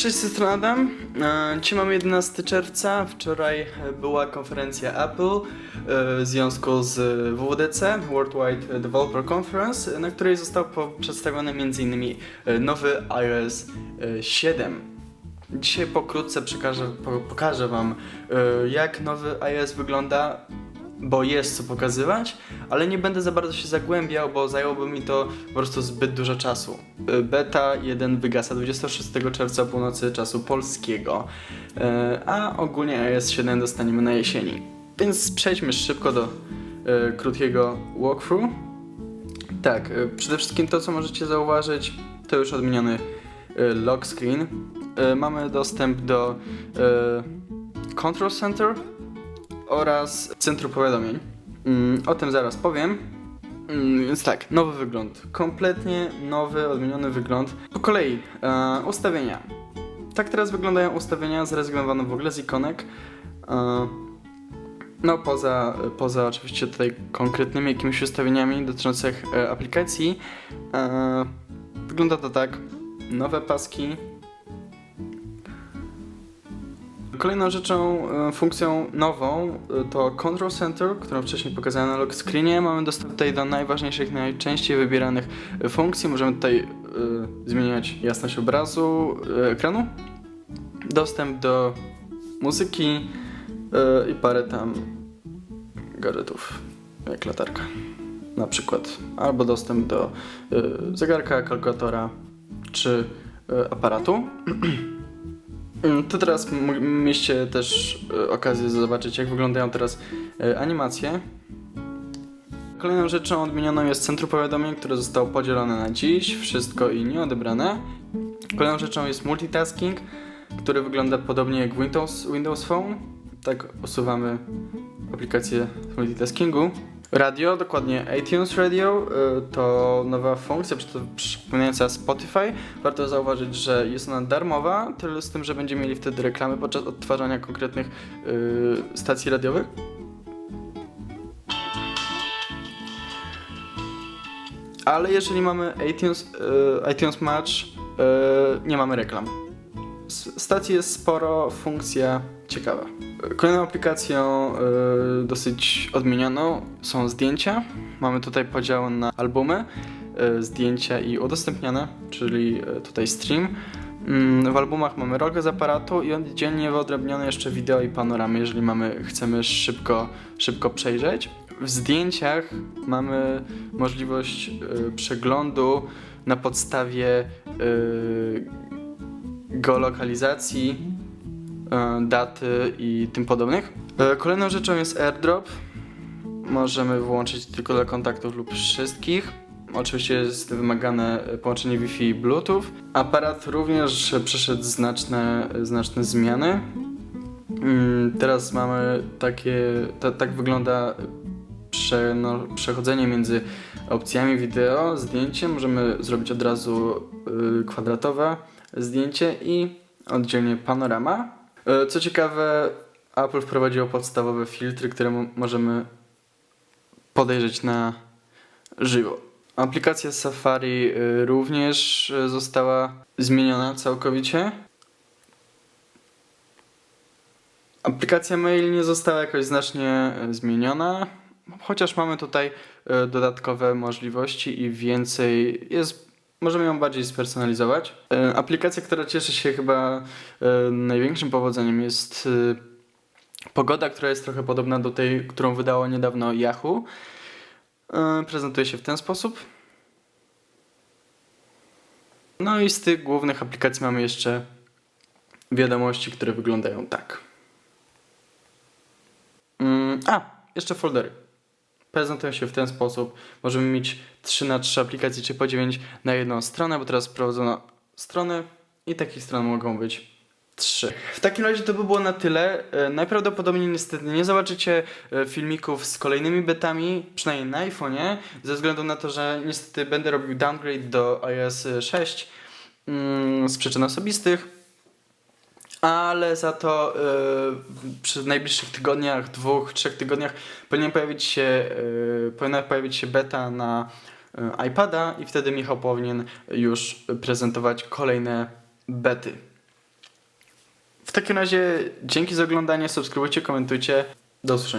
Cześć, strony Adam. E, Dzisiaj mamy 11 czerwca. Wczoraj była konferencja Apple e, w związku z WWDC, Worldwide Developer Conference, na której został przedstawiony m.in. e, nowy iOS e, 7. Dzisiaj pokrótce przekażę, po, pokażę Wam, jak nowy iOS wygląda, bo jest co pokazywać, ale nie będę za bardzo się zagłębiał, bo zajęłoby mi to po prostu zbyt dużo czasu. Y, Beta 1 wygasa 26 czerwca północy czasu polskiego, y, a ogólnie iOS 7 dostaniemy na jesieni. Więc przejdźmy szybko do y, krótkiego walkthrough. Tak, przede wszystkim to, co możecie zauważyć, to już odmieniony lock screen. Mamy dostęp do Control Center oraz Centrum Powiadomień. Mm, O tym zaraz powiem. Mm, Więc tak, nowy wygląd. Kompletnie nowy, odmieniony wygląd. Po kolei, e, ustawienia. Tak teraz wyglądają ustawienia, zrezygnowano w ogóle z ikonek. E, no, poza, poza oczywiście tutaj konkretnymi jakimiś ustawieniami dotyczących e, aplikacji. E, wygląda to tak. Nowe paski. Kolejną rzeczą, e, funkcją nową e, to Control Center, którą wcześniej pokazałem na lock screenie. Mamy dostęp tutaj do najważniejszych, najczęściej wybieranych e, funkcji. Możemy tutaj e, zmieniać jasność obrazu, e, ekranu, dostęp do muzyki e, i parę tam gadżetów, jak latarka na przykład, albo dostęp do e, zegarka, kalkulatora czy e, aparatu. Mm, To teraz mieliście też e, okazję zobaczyć, jak wyglądają teraz e, animacje. Kolejną rzeczą odmienioną jest centrum powiadomień, które zostało podzielone na dziś, wszystko i nieodebrane. Kolejną rzeczą jest multitasking, który wygląda podobnie jak Windows, Windows Phone. Tak usuwamy aplikację z multitaskingu. Radio, dokładnie iTunes Radio, y, to nowa funkcja przypominająca Spotify. Warto zauważyć, że jest ona darmowa, tyle z tym, że będziemy mieli wtedy reklamy podczas odtwarzania konkretnych y, stacji radiowych. Ale jeżeli mamy iTunes, y, iTunes Match, nie mamy reklam. Stacji jest sporo, funkcja ciekawa. Kolejną aplikacją y, dosyć odmienioną są zdjęcia. Mamy tutaj podział na albumy, y, zdjęcia i udostępniane, czyli y, tutaj stream. Mm, W albumach mamy rolkę z aparatu i oddzielnie wyodrębnione jeszcze wideo i panoramy, jeżeli mamy, chcemy szybko, szybko przejrzeć. W zdjęciach mamy możliwość y, przeglądu na podstawie y, geolokalizacji, daty i tym podobnych. E, Kolejną rzeczą jest airdrop. Możemy włączyć tylko dla kontaktów lub wszystkich. Oczywiście jest wymagane połączenie Wi-Fi i Bluetooth. Aparat również przeszedł znaczne, znaczne zmiany. Mm, Teraz mamy takie, ta, tak wygląda przeno, przechodzenie między opcjami wideo, zdjęcie. Możemy zrobić od razu y, kwadratowe zdjęcie i oddzielnie panorama. E, Co ciekawe, Apple wprowadziło podstawowe filtry, które mo- możemy podejrzeć na żywo. Aplikacja Safari y, również y, została zmieniona całkowicie. Aplikacja Mail nie została jakoś znacznie zmieniona, chociaż mamy tutaj dodatkowe możliwości i więcej jest Możemy ją bardziej spersonalizować. E, Aplikacja, która cieszy się chyba e, największym powodzeniem jest e, Pogoda, która jest trochę podobna do tej, którą wydało niedawno Yahoo. Prezentuje się w ten sposób. No i z tych głównych aplikacji mamy jeszcze wiadomości, które wyglądają tak. Mm, A, jeszcze foldery prezentują się w ten sposób. Możemy mieć 3 na 3 aplikacje, czy po 9 na jedną stronę, bo teraz prowadzono strony i takich stron mogą być 3. W takim razie to by było na tyle. E, Najprawdopodobniej niestety nie zobaczycie e, filmików z kolejnymi betami, przynajmniej na iPhone'ie, ze względu na to, że niestety będę robił downgrade do iOS 6 mm, z przyczyn osobistych. Ale za to y, przy najbliższych tygodniach, dwóch, trzech tygodniach powinien pojawić się, y, powinna pojawić się beta na y, iPada i wtedy Michał powinien już prezentować kolejne bety. W takim razie dzięki za oglądanie, subskrybujcie, komentujcie. Do usłyszenia.